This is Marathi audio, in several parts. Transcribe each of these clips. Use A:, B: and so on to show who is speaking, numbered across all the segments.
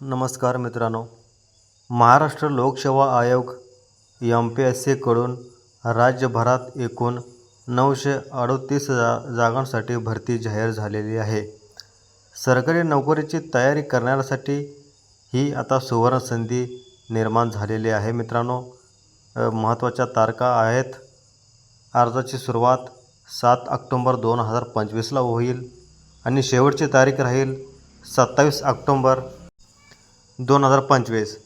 A: नमस्कार मित्रांनो. महाराष्ट्र लोकसेवा आयोग एम पी एस सीकडून राज्यभरात एकूण नऊशे अडतीस जा जागांसाठी भरती जाहीर झालेली आहे. सरकारी नोकरीची तयारी करण्यासाठी ही आता सुवर्णसंधी निर्माण झालेली आहे मित्रांनो. महत्त्वाच्या तारखा आहेत. अर्जाची सुरुवात सात ऑक्टोंबर दोन हजार पंचवीसला होईल आणि शेवटची तारीख राहील सत्तावीस ऑक्टोंबर दोन हजार पंचवीस.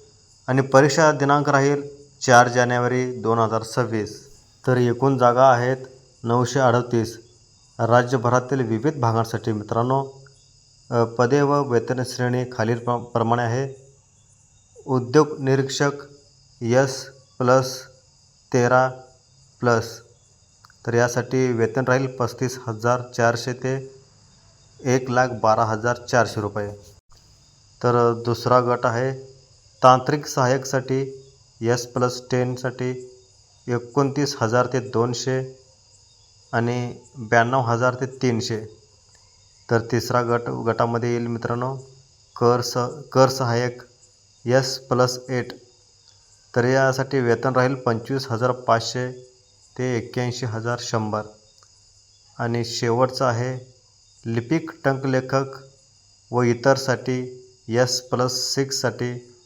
A: आणि परीक्षा दिनांक राहील चार जानेवारी दोन हजार सव्वीस. तर एकूण जागा आहेत नऊशे अडतीस. राज्यभरातील विविध भागांसाठी मित्रांनो पदे व वेतन श्रेणी खालील प्र प्रमाणे आहे. उद्योग निरीक्षक यस प्लस तेरा प्लस. तर यासाठी वेतन राहील पस्तीस हजार चारशे ते एक लाख बारा हजार चारशे रुपये. तर दुसरा गट आहे तांत्रिक सहाय्यकसाठी यस प्लस टेनसाठी एकोणतीस हजार ते दोनशे आणि ब्याण्णव हजार ते तीनशे. तर तिसरा गट गटामध्ये येईल मित्रांनो कर स कर सहाय्यक यस प्लस एट तर यासाठी वेतन राहील पंचवीस हजार पाचशे ते एक्क्याऐंशी हजार शंभर. आणि शेवटचं आहे लिपिक टंकलेखक व इतरसाठी यस प्लस सिक्ससाठी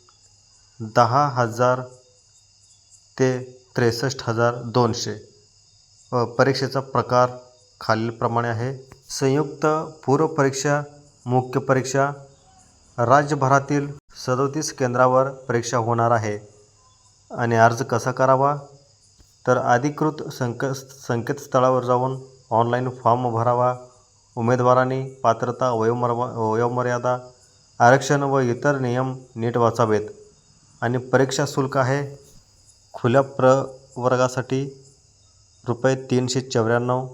A: दहा हजार ते त्रेसष्ट हजार दोनशे. परीक्षेचा प्रकार खालीलप्रमाणे आहे. संयुक्त पूर्वपरीक्षा मुख्य परीक्षा राज्यभरातील सदोतीस केंद्रावर परीक्षा होणार आहे. आणि अर्ज कसा करावा? तर अधिकृत संक संकेतस्थळावर जाऊन ऑनलाईन फॉर्म भरावा. उमेदवारांनी पात्रता वयोमर्वा वयोमर्यादा आरक्षण व इतर नियम नीट वाचावेत. आणि परीक्षा शुल्क आहे. खुल्या प्रवर्गासाठी रुपये तीनशे चौऱ्याण्णव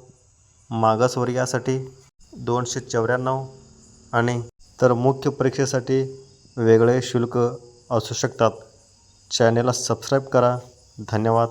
A: मागासवर्गीयासाठी दोनशे चौऱ्याण्णव आणि तर मुख्य परीक्षेसाठी वेगळे शुल्क असू शकतात. चॅनेलला सबस्क्राईब करा. धन्यवाद.